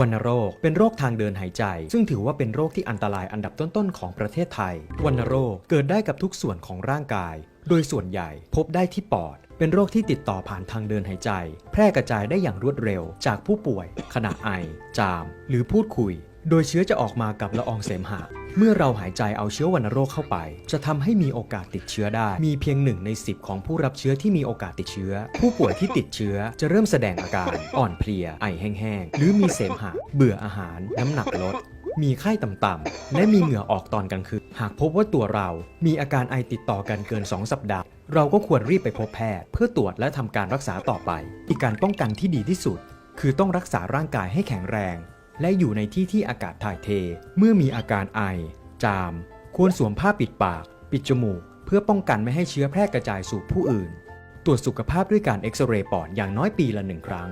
วัณโรค เป็นโรคทางเดินหายใจ ซึ่งถือว่าเป็นโรคที่อันตรายอันดับต้นๆของประเทศไทย วัณโรคเกิดได้กับทุกส่วนของร่างกาย โดยส่วนใหญ่พบได้ที่ปอด เป็นโรคที่ติดต่อผ่านทางเดินหายใจ แพร่กระจายได้อย่างรวดเร็ว จากผู้ป่วย ขณะไอ จาม หรือพูดคุย โดยเชื้อจะออกมากับละอองเสมหะ เมื่อเราหายใจเอาเชื้อวัณโรคเข้าไป จะทำให้มีโอกาสติดเชื้อได้ มีเพียงหนึ่งใน 10 ของผู้รับเชื้อที่มีโอกาสติดเชื้อ ผู้ป่วยที่ติดเชื้อจะเริ่มแสดงอาการ อ่อนเพลีย ไอแห้งๆ หรือมีเสมหะ เบื่ออาหาร น้ำหนักลดมีไข้ต่ำๆ และมีเหงื่อออกตอนกลางคืน หากพบว่าตัวเรามีอาการไอติดต่อกันเกิน 2 สัปดาห์ เราก็ควรรีบไปพบแพทย์ เพื่อตรวจและทำการรักษาต่อไป อีกการป้องกันที่ดีที่สุด คือต้องรักษาร่างกายให้แข็งแรง และอยู่ในที่ที่อากาศถ่ายเท เมื่อมีอาการไอ จาม ควรสวมผ้าปิดปาก ปิดจมูก เพื่อป้องกันไม่ให้เชื้อแพร่กระจายสู่ผู้อื่น ตรวจสุขภาพด้วยการเอ็กซเรย์ปอดอย่างน้อยปีละหนึ่งครั้ง